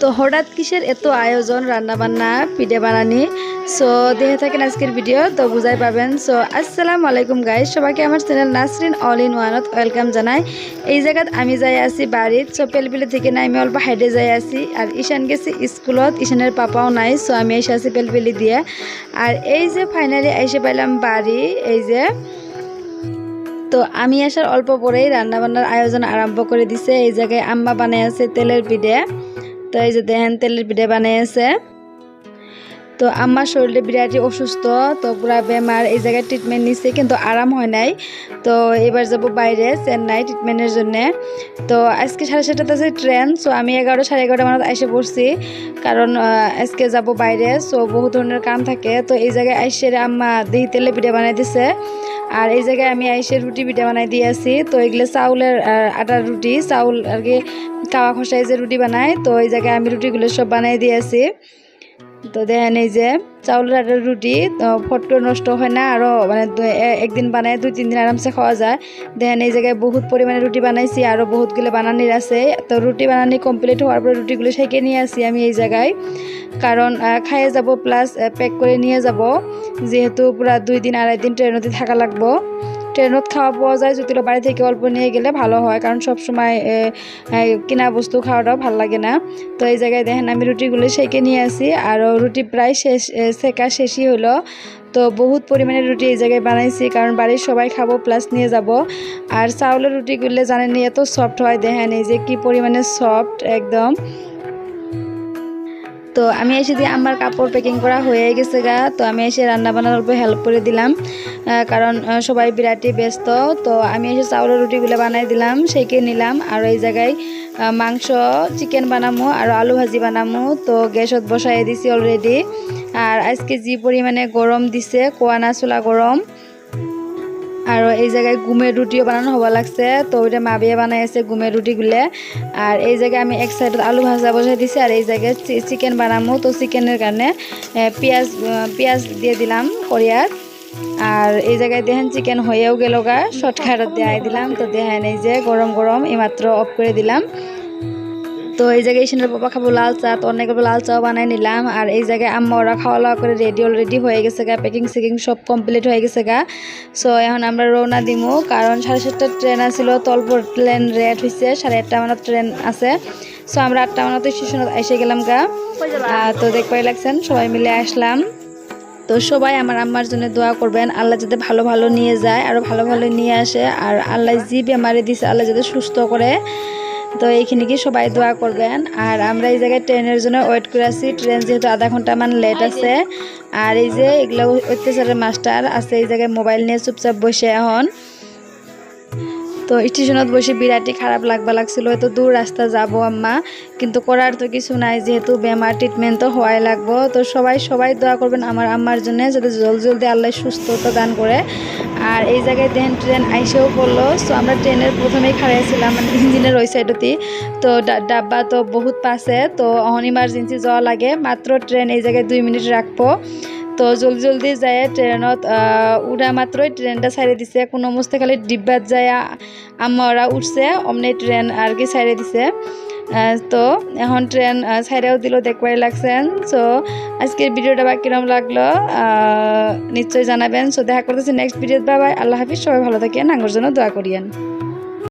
তো হঠাৎ কিসের এত আয়োজন রান্না বান্না পিঠে বানানি? সো দেখে থাকেন আজকের ভিডিও তো বুঝাই পাবেন। সো আসসালামু আলাইকুম গাইজ সবাইকে আমার চ্যানেল নাসরিন অল ইন ওয়ানত ওয়েলকাম জানাই। এই জায়গাত আমি যাই আছি বাড়িত সো পেলপিলি থেকে না আমি অল্প হাইডে যাই আছি। আর ঈশান গেছি স্কুলত, ঈশানের পাপাও নাই সো আমি এসে আছি পেলপিলি দিয়ে। আর এই যে ফাইনালি এসে পাইলাম বাড়ি, এই যে, তো আমি আসার অল্প পরেই রান্নাবান্নার আয়োজন আরম্ভ করে দিছে। এই জায়গায় আম্মা বানাই আছে তেলের পিঠে। তো এই যে দেখেন, তেলের পিঠে বানাই আছে তো আমার শরীরে বিরাটই অসুস্থ, তো পুরা বেমার এই জায়গায় ট্রিটমেন্ট নিচ্ছে কিন্তু আরাম হয় নাই। তো এবার যাব বাইরে, চেন্নাই ট্রিটমেন্টের জন্যে। তো আজকে সাড়ে সাতটাতে আছে ট্রেন সো আমি এগারোটা সাড়ে এগারোটা মানত এসে পড়ছি। কারণ আজকে যাব বাইরে সো বহু ধরনের কাম থাকে। তো এই জায়গায় আইসে আম্মা দহি তেলে পিঠে বানাই দিছে। আর এই জায়গায় আমি আইসে রুটি পিঠা বানাই দিয়েছি তো এগুলো চাউলের আটার রুটি, চাউল আর কি কাওয়া খসাই যে রুটি বানায়, তো এই জায়গায় আমি রুটিগুলো সব বানাই দিয়েছি তো দেখেন এই যে চাউলের আটার রুটি, তো ফট করে নষ্ট হয় না আরও মানে একদিন বানায়, দুই, তিন দিন আরামসে খাওয়া যায়। দেখেন এই জায়গায় বহুত পরিমাণে রুটি বানাইছি আরও বহুতগুলো বানানির আছে। তো রুটি বানানি কমপ্লিট হওয়ার পরে রুটিগুলো সেঁকে নিয়ে আসি আমি এই জায়গায়। কারণ খাইয়ে যাব প্লাস প্যাক করে নিয়ে যাব। যেহেতু পুরা দুই দিন, আড়াই দিন ট্রেনতে থাকা লাগবো। ট্রেনত খাওয়া পাওয়া যায় যদি বাড়ি থেকে অল্প নিয়ে গেলে ভালো হয়, কারণ সব সময় কিনা বস্তু খাওয়াটাও ভালো লাগে না। তো এই জায়গায় দেখেন আমি রুটিগুলো সেঁকে নিয়ে আসি, আর রুটি প্রায় শেষ সেকা শেষই হলো। তো বহুত পরিমাণে রুটি এই জায়গায় বানাইছি, কারণ বাড়ির সবাই খাব, প্লাস নিয়ে যাব। আর চাউলের রুটিগুলো জানেন এত সফট হয়, দেখেন এই যে কি পরিমাণে সফট একদম। তো আমি এসে দিয়ে আমার কাপড় প্যাকিং করা হয়ে গেছে গা। তো আমি এসে রান্না বান্নার অল্প হেল্প করে দিলাম। কারণ সবাই বিরাটই ব্যস্ত। তো আমি এসে চাউলের রুটিগুলো বানাই দিলাম সেইকে নিলাম। আর এই জায়গায় মাংস চিকেন বানামো আর আলু ভাজি বানামো। তো গ্যাসত বসাই দিছি অলরেডি আর আজকে যে পরিমাণে গরম দিছে, কোয়ানা চোলা গরম। আর এই জায়গায় গুমের রুটিও বানানো হওয়া লাগছে। তো ওইটা মা বিয়ে বানাইছে গুমের রুটিগুলো। আর এই জায়গায় আমি এক সাইডে আলু ভাজা বসাই দিছি, আর এই জায়গায় চিকেন বানামো। তো চিকেনের কারণে পেঁয়াজ পেঁয়াজ দিয়ে দিলাম করিয়ার আর এই জায়গায় দেখেন চিকেন হয়েও গেল গা। শর্টকাটত দেখাই দিলাম। তো দেখেন এই যে গরম গরম এইমাত্র অফ করে দিলাম। তো এই জায়গায় ইসেনের বাবা খাব লাল চা, তো অনেক লাল চাও বানাই নিলাম। আর এই জায়গায় আম্মা, ওরা খাওয়া দাওয়া করে রেডি অলরেডি হয়ে গেছে গা প্যাকিং সেকিং সব কমপ্লিট হয়ে গেছে গা। সো এখন আমরা রওনা দিমু, কারণ সাড়ে সাতটার ট্রেন আসছিল তলপুর ট্রেন রেট হয়েছে সাড়ে আটটা মানত ট্রেন আছে। সো আমরা আটটা মানত স্টেশনত এসে গেলাম গা। তো দেখবাই লাগছেন, সবাই মিলে আসলাম। তো সবাই আমার আম্মার জন্য দোয়া করবেন, আল্লাহ যাতে ভালো ভালো নিয়ে যায় আরও ভালো ভালো নিয়ে আসে, আর আল্লাহ জি বেমারি দিছে, আল্লাহ যাতে সুস্থ করে। তো এইখানে কি সবাই দোয়া করবেন। আর আমরা এই জায়গায় ট্রেনের জন্য ওয়েট করে আছি। ট্রেন যেহেতু আধা ঘণ্টা মান লেট আছে। আর এই যে এগুলো অত্যাচারের মাস্টার আছে, এই জায়গায় মোবাইল নিয়ে চুপচাপ বসে এখন। তো স্টেশনত বসে বিরাটই খারাপ লাগবা লাগছিল এত দূর রাস্তা যাব আম্মা। কিন্তু করার তো কিছু নাই, যেহেতু বেমার ট্রিটমেন্ট তো হওয়াই লাগবো। তো সবাই সবাই দোয়া করবেন আমার আম্মার জন্য, যাতে জলদি জলদি আল্লাহ সুস্থতা দান করে আর এই জায়গায় দেখেন ট্রেন আইসেও পড়ল। সো আমরা ট্রেনের প্রথমেই খাড়াইছিলাম মানে ইঞ্জিনের ওই সাইডতেই তো ডাব্বা তো বহুত পাশে তো অহন ইমার্জেন্সি যাওয়া লাগে। মাত্র ট্রেন এই জায়গায় দুই মিনিট রাখব। তো জলদি জলদি যায় ট্রেনত উঠা মাত্রই ট্রেনটা ছাড়ে দিছে। কোনো অবস্থা খালি ডিব্বাত যায় আম্মা ওরা উঠছে, অমনি ট্রেন আর কি ছাড়ে দিছে। তো এখন ট্রেন ছাইড়েও দিল, দেখবাই লাগছেন সো আজকের ভিডিওটা বা কিরম লাগল। নিশ্চয়ই জানাবেন। সো দেখা করতেছি নেক্সট ভিডিওতে। বাই আল্লাহ হাফিজ। সবাই ভালো থাকেন। আঙ্গর জন্য দোয়া করিয়েন।